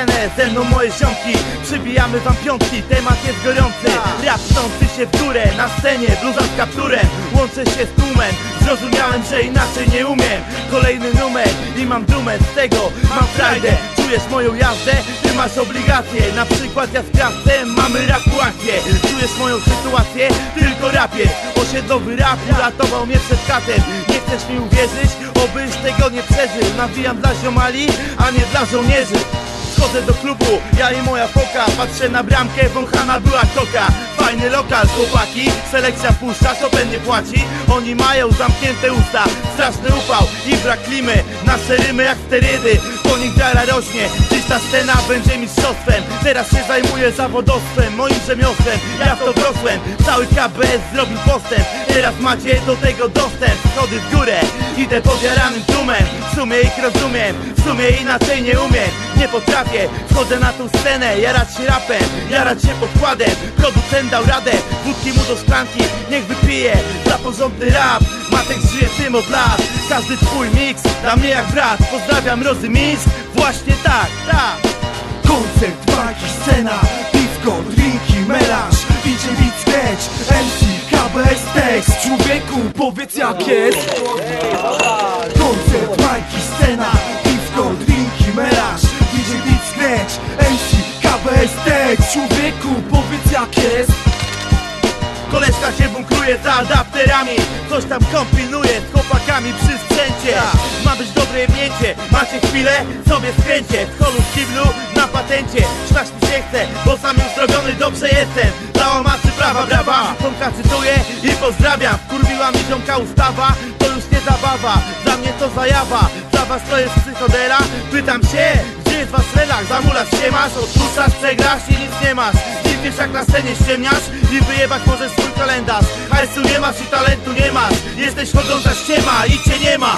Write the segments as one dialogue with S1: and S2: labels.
S1: scenę, ze mną moje ziomki Przybijamy wam piątki, temat jest gorący. Rap stący się w górę, na scenie bluza z kapturem. Łączę się z tłumem, zrozumiałem, że inaczej nie umiem. Kolejny numer i mam dumę z tego, mam frajdę. Czujesz moją jazdę? Ty masz obligacje. Na przykład ja z krawcem mamy raku akcję Czujesz moją sytuację? Tylko rapie Osiedlowy rap uratował mnie przed katem. Nie chcesz mi uwierzyć? Obyś tego nie przeżył. Nawijam dla ziomali, a nie dla żołnierzy Wchodzę do klubu, ja i moja foka. Patrzę na bramkę, wąchana była koka Fajny lokal, chłopaki Selekcja puszcza, Chopin nie płaci? Oni mają zamknięte usta Straszny upał i brak klimy. Nasze rymy jak sterydy Po nich wiara rośnie. Dziś ta scena będzie mistrzostwem. Teraz się zajmuję zawodowstwem Moim rzemiosłem, ja w to wrosłem Cały KBS zrobił postęp. Teraz macie do tego dostęp. Schody w górę, idę podjaranym tłumem. W sumie ich rozumiem, w sumie inaczej nie umiem Nie potrafię, wchodzę na tą scenę Jarać się rapem, jarać się podkładem. Producent dał radę, wódki mu do szklanki Niech wypije. Za porządny rap Matek żyje tym od lat. Każdy twój miks dla mnie jak brat. Pozdrawiam Rozy Misk, właśnie tak, tak.
S2: Koncert, walki, scena, piwko, drinki, melanż. DJ Beat Sketch, MC, KBS Tekst Człowieku, powiedz jak jest. Koncert, bajki, scena, piwko, drinki, melanż Sketch, MC, KBS Człowieku, powiedz jak jest.
S1: Koleżka się bunkruje za adapterami. Coś tam kombinuje z chłopakami przy sprzęcie. Ma być dobre jebnięcie Macie chwilę? Sobie skręcie. W holu kiblu na patencie. Szlać mi się chce, bo sam już zrobiony dobrze jestem. Dla łamaczy prawa, brawa. Tomka cytuję i pozdrawiam. Kurwiła mi ziomka ustawa To już nie zabawa. Dla mnie to zajawa. Dla was to jest psychodela. Pytam się, jest wasz relaks? Zamulasz się masz, odpuszczasz, przegrasz i nic nie masz. Nie wiesz jak na scenie ściemniasz I wyjebać możesz swój kalendarz. Hajsu nie masz i talentu nie masz. Jesteś chodząca ściema i cię nie ma.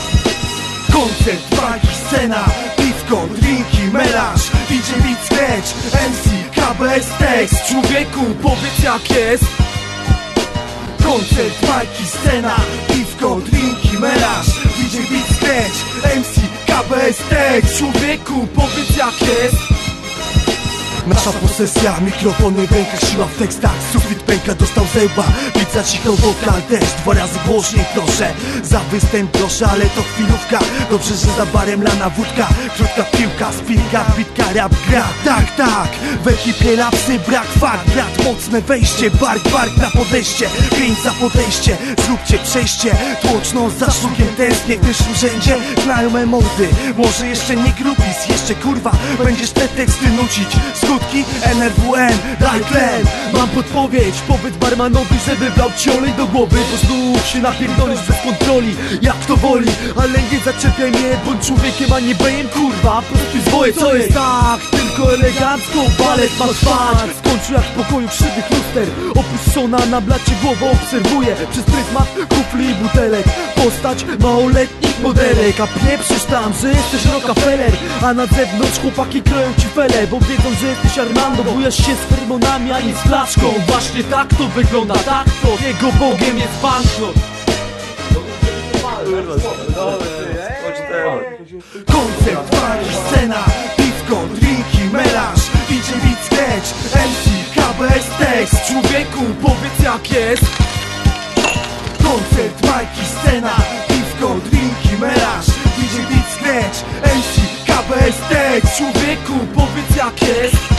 S2: Koncert, walki, scena, piwko, drinki, melanż. DJ Beat Sketch, MC, KBS Tekst Człowieku, powiedz jak jest. Koncert, bajki, scena, piwko, drinki, melanż. DJ Beat Sketch, MC, KBS Tekst Człowieku, powiedz jak jest Nasza posesja, mikrofony w siła w tekstach. Sufit pęka, dostał zęba. Pizza cicho, wokal też Dwa razy głośniej proszę. Za występ proszę, ale to chwilówka. Dobrze, że za barem lana wódka. Krótka piłka, spinka, bitka, rap gra. Tak, tak, w ekipie lapsy brak fakt Brat, mocne wejście, bark, bark na podejście. Pięć za podejście, zróbcie przejście. Tłoczno za szlukiem tęsknię W pierwszym rzędzie znajome mordy Może jeszcze nie grupis, jeszcze kurwa Będziesz te teksty nucić Skutki NRWN, daj tlen Mam podpowiedź, powiedz barmanowi, żeby wlał ci olej do głowy Bo znów się napierdolisz bez kontroli, jak to woli. Ale nie zaczepiaj mnie, bądź człowiekiem, a nie bejem kurwa. Prostuj zwoje, co jest tak, tylko elegancko Balet ma trwać, skończył jak w pokoju krzywych luster. Opuszczona na blacie głowa obserwuje Przez pryzmat kufli i butelek. Postać małoletnich modelek. A pieprzysz tam, że jesteś Rockefeller. A na zewnątrz chłopaki kroją ci fele Bo wiedzą, że jesteś Armando. Bujasz się z fermonami, a nie z flaszką. Właśnie tak to wygląda, tak to. Jego bogiem jest banknot. Koncert, party, scena, piwko, drinki, melanż DJ Beat Sketch, MC, KBS Tekst Człowieku, powiedz jak jest. Koncert, majki, scena, piwko, drinki, melanż DJ Beat Sketch, MC, KBS Tekst Człowieku, powiedz jak jest